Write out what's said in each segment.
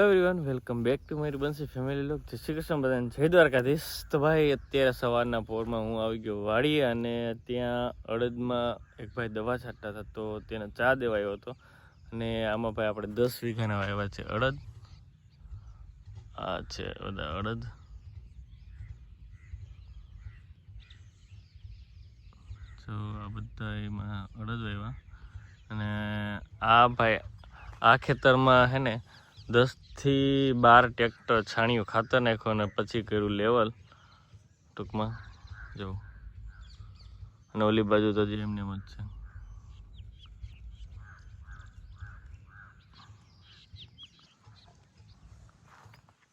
Everyone welcome back to મારી બંસી family લોક જય શ્રી કૃષ્ણ બધાને. જય દ્વારકાધીશ. તો ભાઈ, અત્યારે સવારના પોરમાં હું આવી ગયો વાડી અને ત્યાં અડદમાં એક ભાઈ દવા છાંટતા હતા તો તેને ચા દેવાયો હતો. અને આમાં ભાઈ આપણે દસ વીઘાના વાવ્યા છે અડદ. આ છે બધા અડદ. તો આ બધા એમાં અડદ વાવ્યા. અને આ ભાઈ, આ ખેતરમાં હે ને દસથી બાર ટ્રેક્ટર છાણિયું ખાતર નાખ્યું અને પછી કર્યું લેવલ ટૂંકમાં. જવું અને ઓલી બાજુ તો હજી એમને એમ જ છે.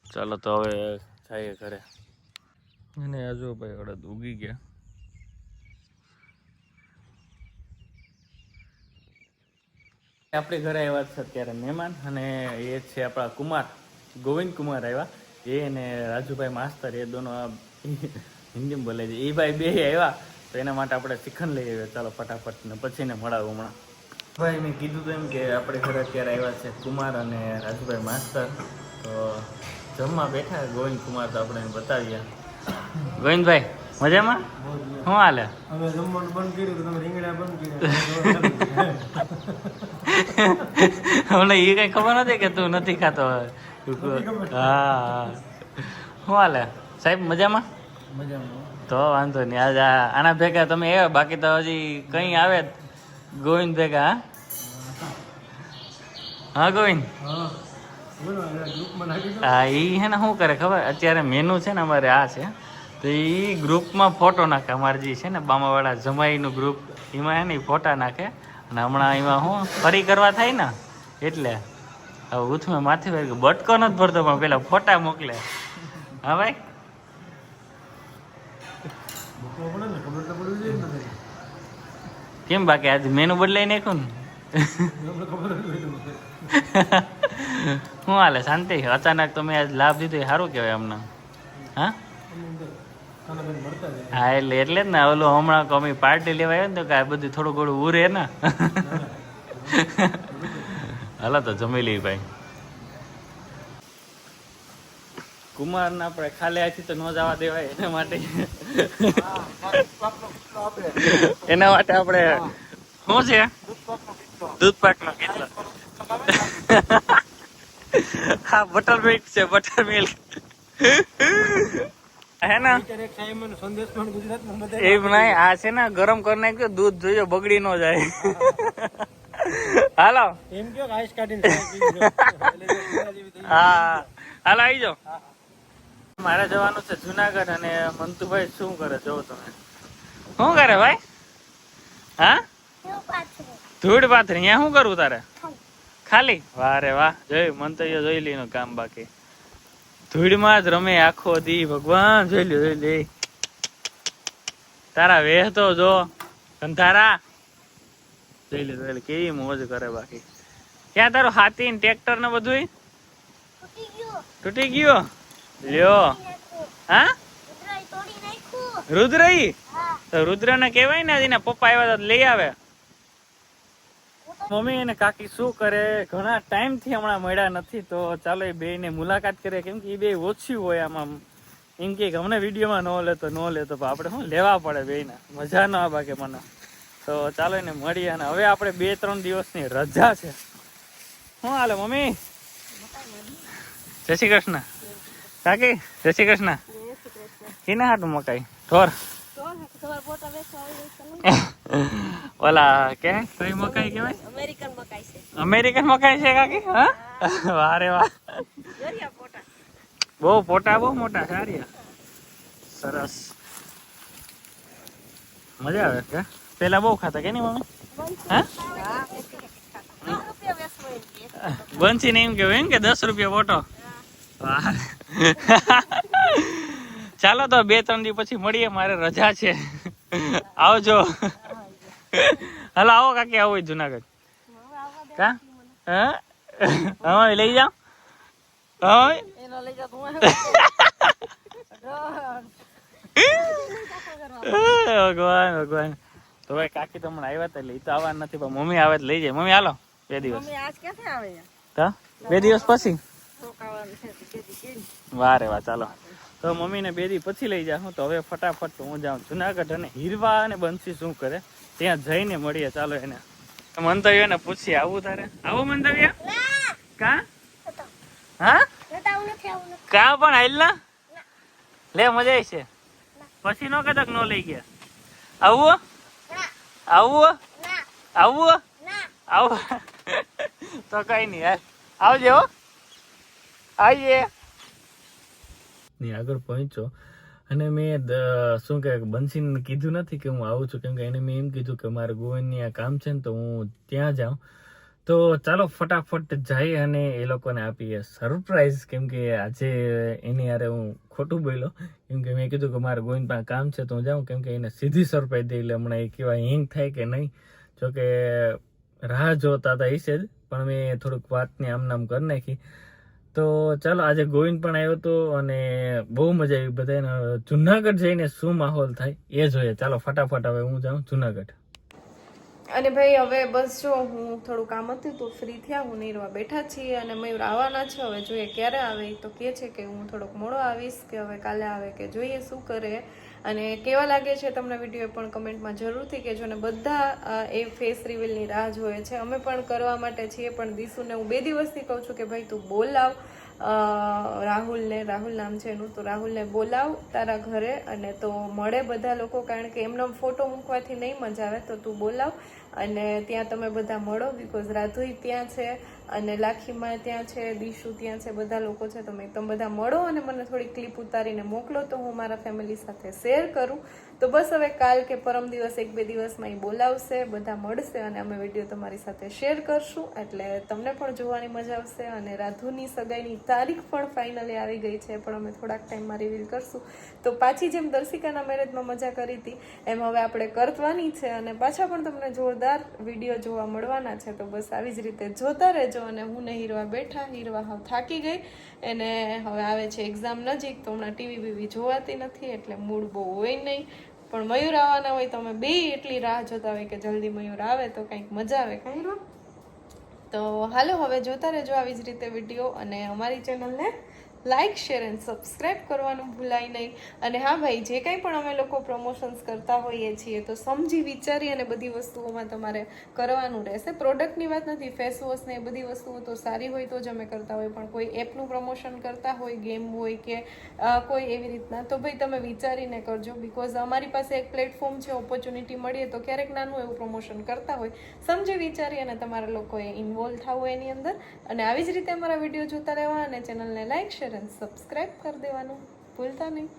ચાલો તો હવે જઈએ ઘરે. અને આ ભાઈ અડદ ઉગી ગયા. આપણે ઘરે આવ્યા છે અત્યારે મહેમાન અને એ છે આપણા કુમાર ગોવિંદ કુમાર આવ્યા. એ અને રાજુભાઈ માસ્તર એ દોનો હિન્દીમાં બોલે છે. એ ભાઈ બે આવ્યા તો એના માટે આપણે શિખન લઈ આવ્યા. ચાલો ફટાફટ ને પછી ને મળાવું હમણાં. ભાઈ મેં કીધું તો એમ કે આપણે ઘરે અત્યારે આવ્યા છે કુમાર અને રાજુભાઈ માસ્તર. તો જમવા બેઠા ગોવિંદ કુમાર તો આપણે બતાવીએ. ગોવિંદભાઈ મજામાં? શું હાલે? હવે જમવાનું બંધ કર્યું તમે રીંગણા બંધ કર્યા. અમને એ કઈ ખબર નથી કે તું નથી ખાતો હા શું હાલે? સાહેબ મજામાં? તો વાંધો નહીં. આજ આના ભેગા તમે એ બાકી તો હજી કઈ આવે ગોવિંદ ભેગા હા? હા ગોવિંદ? હા એ હે ને શું કરે ખબર? અત્યારે મેનુ છે ને અમારે આ છે. તો એ ગ્રુપમાં ફોટો નાખે અમારે જે છે ને બામાવાળા જમાઈનું ગ્રુપ એમાં એની ફોટા નાખે. અને હમણાં એમાં શું ફરી કરવા થાય ને, એટલે હવે ઉથમે માથે વાગે બટકો નથી ભરતો, પણ પેલા ફોટા મોકલે. હા ભાઈ. કેમ બાકી આજે મેનુ બદલાઈ નાખ્યું ને. શું હાલે, શાંતિ? અચાનક તમે આજ લાભ દીધો એ સારું કહેવાય હમણાં હા? હા, એટલે એટલે જ ને, ઓલું હમણાં કમી પાર્ટી લેવા આવ્યો ને તો કે બધું થોડું ઘણું ઉરે ને. હાલો તો જમી લઈ ભાઈ. કુમાર ને આપણે ખાલી આથી તો ન જવા દેવાય એના માટે. એના માટે આપણે, શું છે? દૂધ પાક નો કેટલો? હા, બટર મિલ્ક છે, બટર મિલ્ક. હે ને? અત્યારે એક સાઈમન સંદેશમાં ગુજરાતમાં બધા એમ નહીં આ છે ને ગરમ કરી નાખ્યો દૂધ જોયો બગડી ન જાય. હાલો. એમ કયો આઈસ કાઢીને જો. હા. હાલો આવી જાઓ. મારે જવાનું છે જુનાગઢ અને મંતુભાઈ શું કરે જોવો તમે. શું કરે ભાઈ? હા? ધૂળ પાથરી. અહીંયા શું કરવું તારે? ખાલી. વાહ રે વાહ. જોયું મંતવ્ય જોઈ લીનું કામ બાકી. ધૂળમાં જ રમે આખો દી. ભગવાન જોઈ લ્યો જોઈ લે તારા વેહ તો જો. કંધારા જોઈ લે જોઈ લે કેવી મોજ કરે બાકી. ક્યાં તારું હાથી ને ટ્રેક્ટર ને બધું તૂટી ગયો. લ્યો. હા? રુદ્ર ઈ તો રુદ્ર ને કેવાય ને એના પપ્પા આવ્યા તો લઈ આવે. મમ્મી અને કાકી શું કરે? ઘણા ટાઈમથી હમણાં મળ્યા નથી તો ચાલો એ બે ને મુલાકાત કરીએ. કેમ કે એ બે ઓછી હોય આમાં. એમ કે અમને વિડીયોમાં ન લેતો ન લેતો પણ આપણે શું લેવા પડે બે ને મજા ન આવે કે મને. તો ચાલો એને મળીએ અને હવે આપણે બે ત્રણ દિવસની રજા છે. શું હાલે મમ્મી? જય શ્રી કૃષ્ણ. કાકી જય શ્રી કૃષ્ણ. કેને હાટું મકાઈ? ઢોર. ઓલા કે? કઈ મકાઈ કેવાય અમેરિકન મકાઈ છે. અમેરિકન મકાઈ છે કાકી? હા? વારે વાહ જોરિયા પોટા. બહુ પોટા બહુ મોટા સારી સરસ. મજા આવે કે? પેલા બહુ ખાતા કે નહીં મમ્મી? હા? બંસી ને એમ કેવું એમ કે દસ રૂપિયા પોટો. વાહ. ચાલો તો બે ત્રણ દિવસ પછી મળીએ મારે રજા છે. આવજો. હાલો આવો કાકી આવો જુનાગઢ. કા? હા? હા લઈ જાઓ. હા એનો લઈ જા તું ભગવાન ભગવાન. તો ભાઈ કાકી તો હમણાં આવ્યા તા લઈ તો આવવા નથી પણ મમ્મી આવે લઈ જાય. મમ્મી હાલો બે દિવસ. બે દિવસ પછી? વારે વાહ ચાલો. તો મમ્મીને બેરી પછી લઈ જાઉં. તો હવે ફટાફટ હું જાઉં જુનાગઢ અને હીરવા અને બંસી શું કરે, ત્યાં જઈને મળીએ. ચાલો એને. મંતવ્ય ને પૂછી આવું તારે. આવું મંતવ્ય. કા? કા પણ હાલ ના? લે, મજા આવી છે. પછી નો કદાચ નો લઈ ગયા. આવું આવું આવું આવું તો કઈ નહીં આવજે આવીએ. ની આગળ પહોંચ્યો. અને મેં શું કે, બંસીને કીધું નથી કે હું આવું છું, કેમ કે એને મેં એમ કીધું કે મારે ગોવિંદની આ કામ છે ને તો હું ત્યાં જાઉં. તો ચાલો ફટાફટ જઈ અને એ લોકોને આપીએ સરપ્રાઈઝ કેમ કે આજે એની યારે હું ખોટું બોલ્યો. કેમ કે મેં કીધું કે મારે ગોવિંદ પાસે કામ છે તો હું જાઉં, કેમ કે એને સીધી સરપ્રાઈઝ દઈ એટલે હમણાં એ કેવા હિંગ થાય કે નહીં. જોકે રાહ જોતા હતા એ છે જ, પણ મેં થોડુંક વાતની આમ નામ કરી નાખી. તો ચાલો, આજે ગોવિંદ પણ આવ્યો હતો અને બહુ મજા આવી બધાને જુનાગઢ જઈને શું માહોલ થાય એ જોઈએ. ચાલો, ફટાફટ હવે હું જાઉં જુનાગઢ. અને ભાઈ, હવે બસ જો હું થોડું કામ હતું તો ફ્રી થયા, હું નીરવા બેઠા છીએ અને મયુર આવવાના છે. હવે જોઈએ ક્યારે આવે તો કહે છે કે હું થોડોક મોડો આવીશ કે હવે કાલે આવે કે જોઈએ શું કરે. અને કેવા લાગે છે તમને વીડિયો પણ કમેન્ટમાં જરૂરથી કહેજો અને બધા એ ફેસ રિવીલની રાહ જોઈએ છે. અમે પણ કરવા માટે છીએ, પણ દીસુને હું બે દિવસથી કહું છું કે ભાઈ, તું બોલાવ રાહુલને, રાહુલ નામ છે એનું, તો રાહુલને બોલાવ તારા ઘરે અને તો મળે બધા લોકો, કારણ કે એમનો ફોટો મૂકવાથી નહીં મજા આવે, તો તું બોલાવ. અને ત્યાં તમે બધા મળો બિકોઝ રાધુઈ ત્યાં છે અને લાખીમાં ત્યાં છે, દીશુ ત્યાં છે, બધા લોકો છે, તમે તમે બધા મળો અને મને થોડી ક્લિપ ઉતારીને મોકલો તો હું મારા ફેમિલી સાથે શેર કરું. તો બસ હવે કાલ કે પરમ દિવસ એક બે દિવસમાં એ બોલાવશે, બધા મળશે અને અમે વીડિયો તમારી સાથે શેર કરશું. એટલે તમને પણ જોવાની મજા આવશે અને રાધુની સગાઈની તારીખ પણ ફાઇનલી આવી ગઈ છે, પણ અમે થોડાક ટાઈમમાં રિવીલ કરશું. તો પાછી જેમ દર્શિકાના મેરેજમાં મજા કરી હતી, એમ હવે આપણે કરવાની છે અને પાછા પણ તમને જોરદાર વીડિયો જોવા મળવાના છે, તો બસ આવી જ રીતે જોતા રહેજો અને હું ને હીરવા બેઠા, હીરવા હવે થાકી ગઈ એને હવે આવે છે એક્ઝામ નજીક, તો હમણાં ટીવી બીવી જોવાતી નથી, એટલે મૂડ બહુ હોય નહીં. પણ મયુર આવવાના હોય, તો અમે બે એટલી રાહ જોતા હોય કે જલ્દી મયુર આવે તો કંઈક મજા આવે. કાંઈ તો હાલો, હવે જોતા રહેજો આવી જ રીતે વીડિયો અને અમારી ચેનલને લાઇક શેર એન્ડ સબસ્ક્રાઈબ કરવાનું ભૂલાય નહીં. અને હા ભાઈ, જે કંઈ પણ અમે લોકો પ્રમોશન્સ કરતા હોઈએ છીએ, તો સમજી, વિચારી અને બધી વસ્તુઓમાં તમારે કરવાનું રહેશે. પ્રોડક્ટની વાત નથી ફેસ વોશને એ બધી વસ્તુઓ તો સારી હોય તો જ અમે કરતા હોય પણ કોઈ એપનું પ્રમોશન કરતા હોય ગેમ હોય કે કોઈ એવી રીતના, તો ભાઈ તમે વિચારીને કરજો. બિકોઝ અમારી પાસે એક પ્લેટફોર્મ છે ઓપોર્ચ્યુનિટી મળીએ તો ક્યારેક નાનું એવું પ્રમોશન કરતા હોય. સમજી, વિચારી અને તમારા લોકોએ ઇન્વોલ્વ થવું એની અંદર. અને આવી જ રીતે અમારા વીડિયો જોતા રહેવા અને ચેનલને લાઇક શેર અને સબસ્ક્રાઈબ કરી દેવાનું. ભૂલતા નહીં.